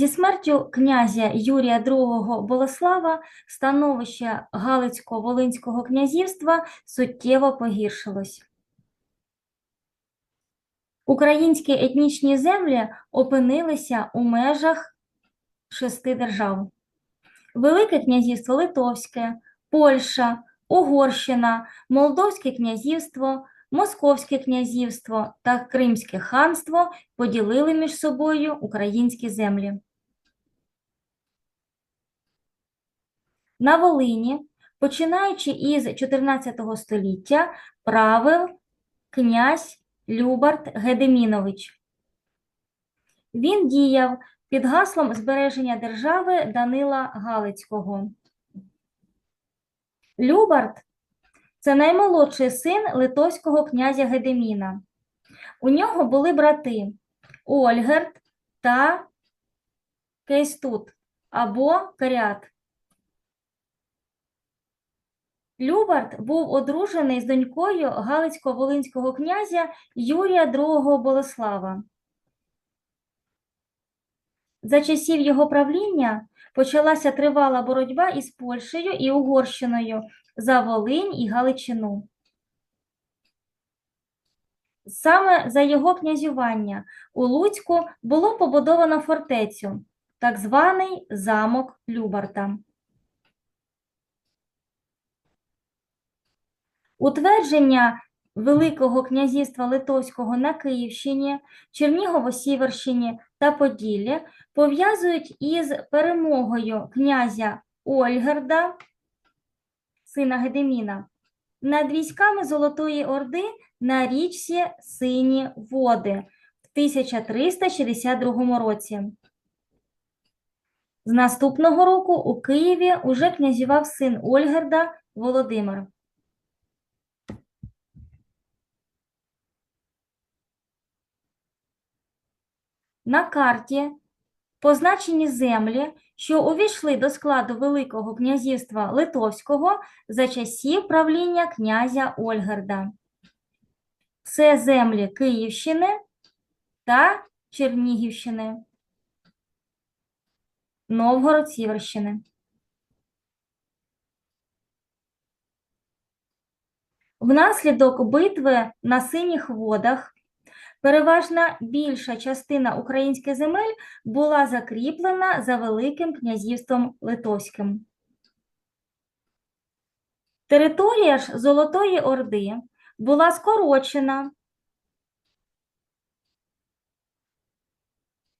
Зі смертю князя Юрія II Болеслава становище Галицько-Волинського князівства суттєво погіршилось. Українські етнічні землі опинилися у межах шести держав. Велике князівство Литовське, Польща, Угорщина, Молдовське князівство, Московське князівство та Кримське ханство поділили між собою українські землі. На Волині, починаючи із 14 століття, правив князь Любарт Гедемінович. Він діяв під гаслом збереження держави Данила Галицького. Любарт це наймолодший син литовського князя Гедеміна. У нього були брати Ольгерт та Кейстут або Карят. Любарт був одружений з донькою Галицько-Волинського князя Юрія II Болеслава. За часів його правління почалася тривала боротьба із Польщею і Угорщиною за Волинь і Галичину. Саме за його князювання у Луцьку було побудовано фортецю, так званий замок Любарта. Утвердження Великого князівства Литовського на Київщині, Чернігово-Сіверщині та Поділлі пов'язують із перемогою князя Ольгерда, сина Гедеміна, над військами Золотої Орди на річці Сині Води в 1362 році. З наступного року у Києві уже князював син Ольгерда Володимир. На карті позначені землі, що увійшли до складу Великого князівства Литовського за часів правління князя Ольгерда. Це землі Київщини та Чернігівщини, Новгород-Сіверщини. Внаслідок битви на синіх водах переважна більша частина українських земель була закріплена за Великим князівством Литовським. Територія ж Золотої Орди була скорочена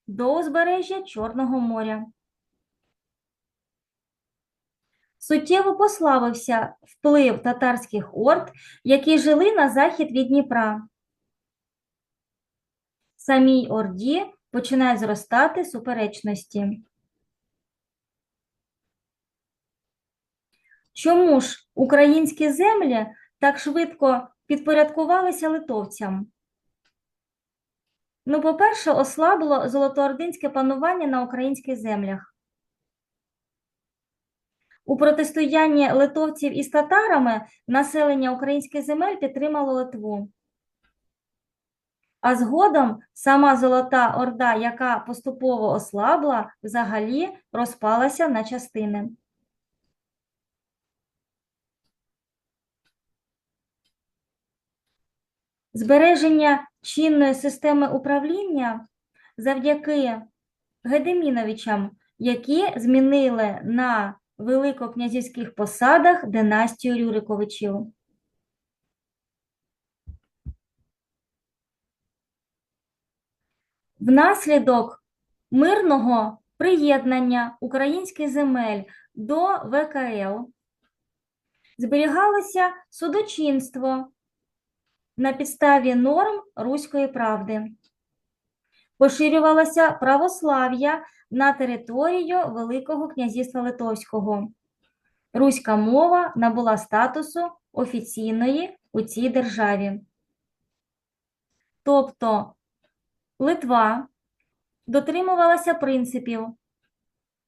до узбережжя Чорного моря. Суттєво пославився вплив татарських орд, які жили на захід від Дніпра. Самій Орді починають зростати суперечності. Чому ж українські землі так швидко підпорядкувалися литовцям? Ну, по-перше, ослабло золотоординське панування на українських землях. У протистоянні литовців із татарами населення українських земель підтримало Литву. А згодом сама Золота Орда, яка поступово ослабла, взагалі розпалася на частини. Збереження чинної системи управління завдяки Гедеміновичам, які змінили на великокнязівських посадах династію Рюриковичів. Внаслідок мирного приєднання українських земель до ВКЛ зберігалося судочинство на підставі норм руської правди. Поширювалося православ'я на територію Великого князівства Литовського. Руська мова набула статусу офіційної у цій державі. Тобто Литва дотримувалася принципів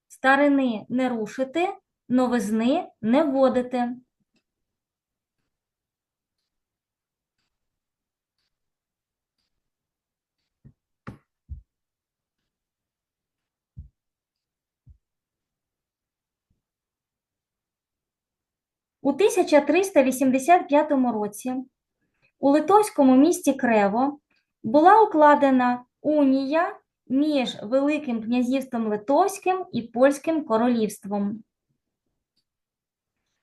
старини не рушити, новизни не вводити. У 1385 році у литовському місті Крево була укладена унія між Великим князівством Литовським і Польським королівством.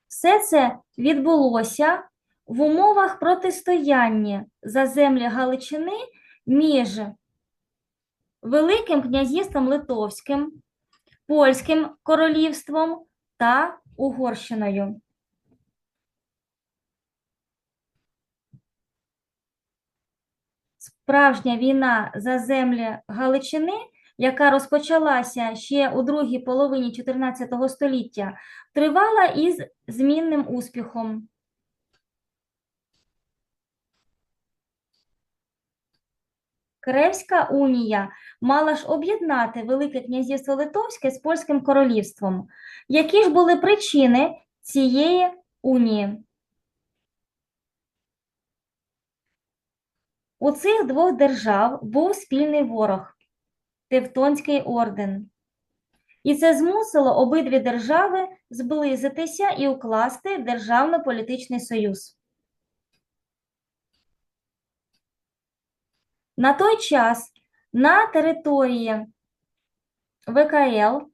Все це відбулося в умовах протистояння за землі Галичини між Великим князівством Литовським, Польським королівством та Угорщиною. Справжня війна за землі Галичини, яка розпочалася ще у другій половині 14 століття, тривала із змінним успіхом. Кревська унія мала ж об'єднати Велике князівство Литовське з Польським королівством. Які ж були причини цієї унії? У цих двох держав був спільний ворог Тевтонський орден. І це змусило обидві держави зблизитися і укласти державно-політичний союз. На той час на території ВКЛ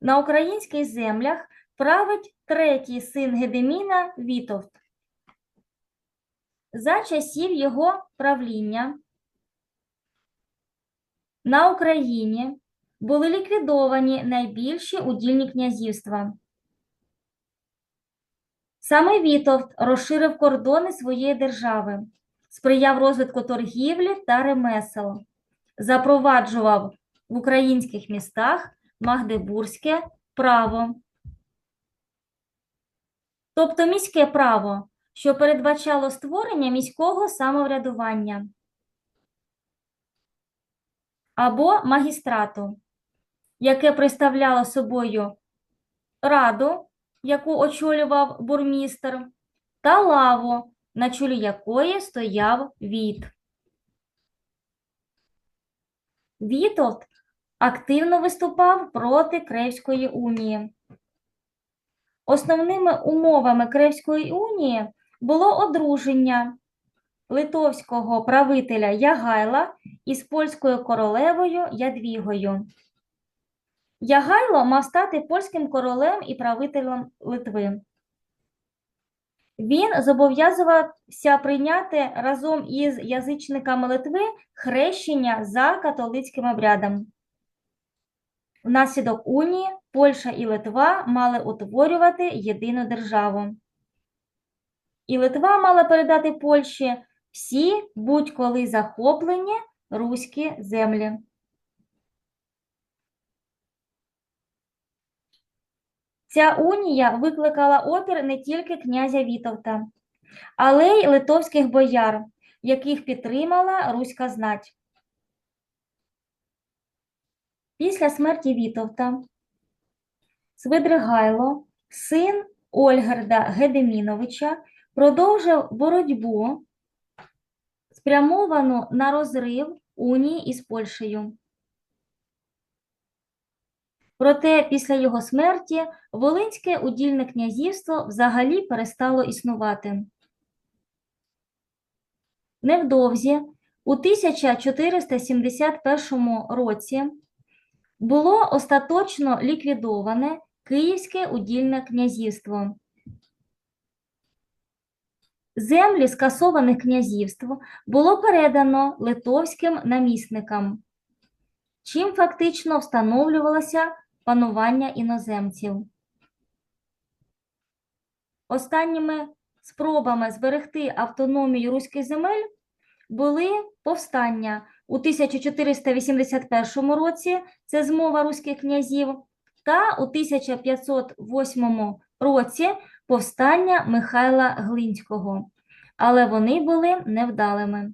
на українських землях править третій син Гедеміна Вітовт. За часів його правління на Україні були ліквідовані найбільші удільні князівства. Саме Вітовт розширив кордони своєї держави, сприяв розвитку торгівлі та ремесел, запроваджував в українських містах магдебурзьке право, тобто міське право, що передбачало створення міського самоврядування або магістрату, яке представляло собою раду, яку очолював бурмістр, та лаву, на чолі якої стояв Віт. Вітовт активно виступав проти Кревської унії. Основними умовами Кревської унії було одруження литовського правителя Ягайла із польською королевою Ядвігою. Ягайло мав стати польським королем і правителем Литви. Він зобов'язувався прийняти разом із язичниками Литви хрещення за католицьким обрядом. Внаслідок унії Польща і Литва мали утворювати єдину державу. І Литва мала передати Польщі всі будь-коли захоплені руські землі. Ця унія викликала опір не тільки князя Вітовта, але й литовських бояр, яких підтримала руська знать. Після смерті Вітовта Свидригайло, син Ольгерда Гедеміновича, продовжив боротьбу, спрямовану на розрив унії із Польщею. Проте після його смерті Волинське удільне князівство взагалі перестало існувати. Невдовзі, у 1471 році, було остаточно ліквідоване Київське удільне князівство. Землі скасованих князівств було передано литовським намісникам, чим фактично встановлювалося панування іноземців. Останніми спробами зберегти автономію руських земель були повстання. У 1481 році, це змова руських князів, та у 1508 році повстання Михайла Глинського, але вони були невдалими.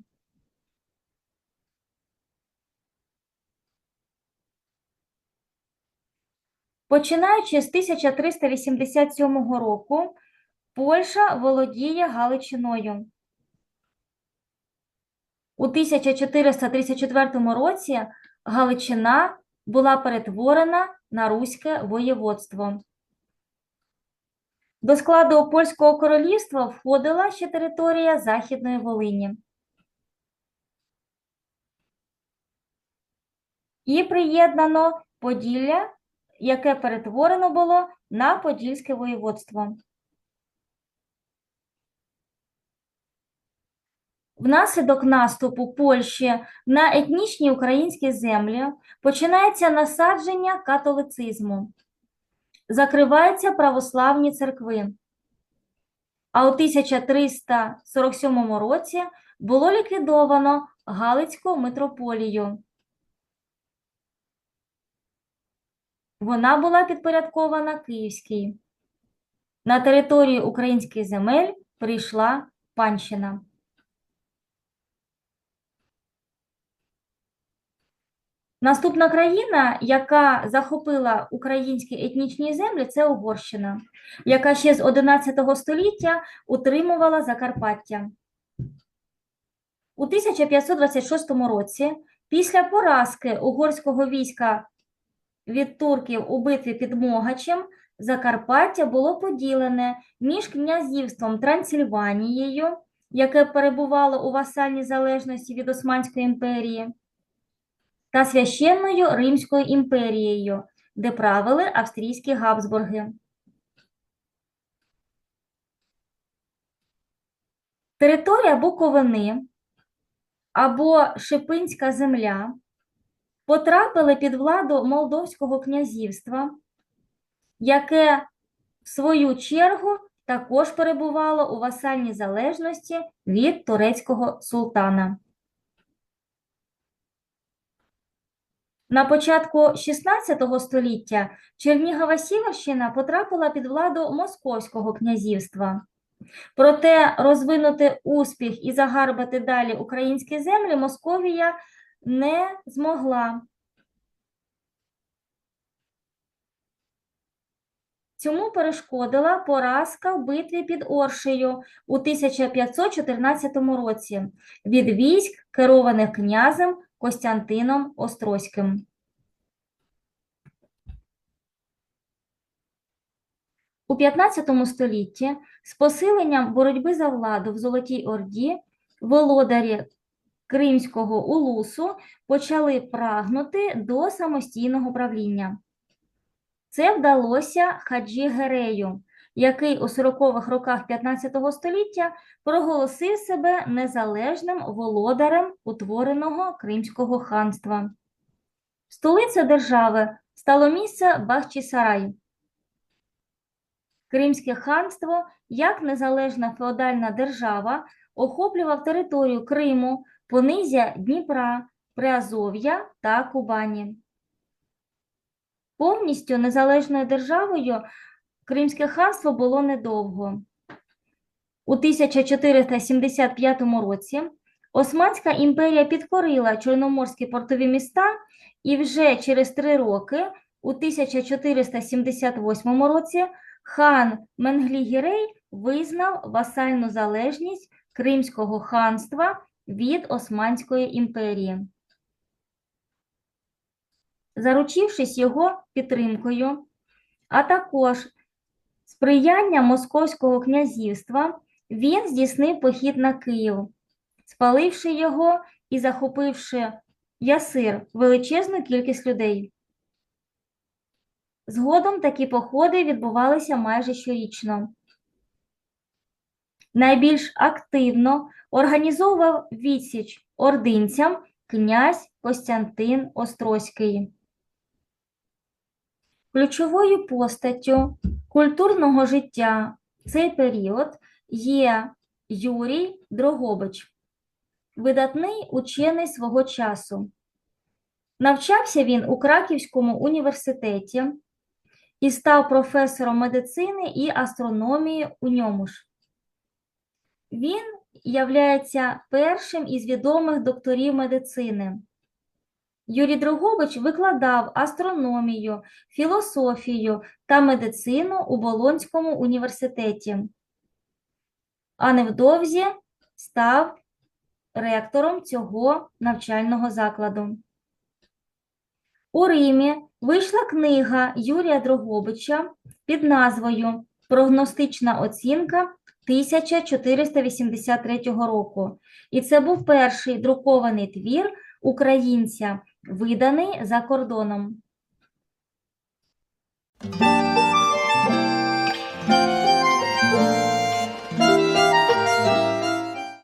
Починаючи з 1387 року, Польща володіє Галичиною. У 1434 році Галичина була перетворена на Руське воєводство. До складу Польського королівства входила ще територія Західної Волині. І приєднано Поділля, яке перетворено було на Подільське воєводство. Внаслідок наступу Польщі на етнічні українські землі починається насадження католицизму, закриваються православні церкви. А у 1347 році було ліквідовано Галицьку митрополію. Вона була підпорядкована Київській. На територію українських земель прийшла панщина. Наступна країна, яка захопила українські етнічні землі, це Угорщина, яка ще з 11 століття утримувала Закарпаття. У 1526 році, після поразки угорського війська від турків у битві під Могачем, Закарпаття було поділене між князівством Трансильванією, яке перебувало у васальній залежності від Османської імперії, та священною Римською імперією, де правили австрійські Габсбурги. Територія Буковини або Шипинська земля потрапили під владу Молдовського князівства, яке, в свою чергу, також перебувало у васальній залежності від турецького султана. На початку XVI століття Чернігова Сіверщина потрапила під владу Московського князівства. Проте розвинути успіх і загарбати далі українські землі Московія не змогла. Цьому перешкодила поразка в битві під Оршею у 1514 році від військ, керованих князем Костянтином Острозьким. У 15 столітті з посиленням боротьби за владу в Золотій Орді володарі Кримського улусу почали прагнути до самостійного правління. Це вдалося Хаджі Герею, який у 40-х роках 15 століття проголосив себе незалежним володарем утвореного Кримського ханства. Столицею держави стало місце Бахчисарай. Кримське ханство, як незалежна феодальна держава, охоплював територію Криму, понизя Дніпра, Приазов'я та Кубані. Повністю незалежною державою Кримське ханство було недовго. У 1475 році Османська імперія підкорила чорноморські портові міста і вже через три роки, у 1478 році, хан Менглі-Гірей визнав васальну залежність Кримського ханства від Османської імперії. Заручившись його підтримкою, а також сприяння Московського князівства, він здійснив похід на Київ, спаливши його і захопивши ясир величезну кількість людей. Згодом такі походи відбувалися майже щорічно. Найбільш активно організовував відсіч ординцям князь Костянтин Острозький. Ключовою постаттю культурного життя в цей період є Юрій Дрогобич, видатний учений свого часу. Навчався він у Краківському університеті і став професором медицини і астрономії у ньому ж. Він являється першим із відомих докторів медицини. Юрій Дрогобич викладав астрономію, філософію та медицину у Болонському університеті, а невдовзі став ректором цього навчального закладу. У Римі вийшла книга Юрія Дрогобича під назвою Прогностична оцінка 1483 року. І це був перший друкований твір українця, виданий за кордоном.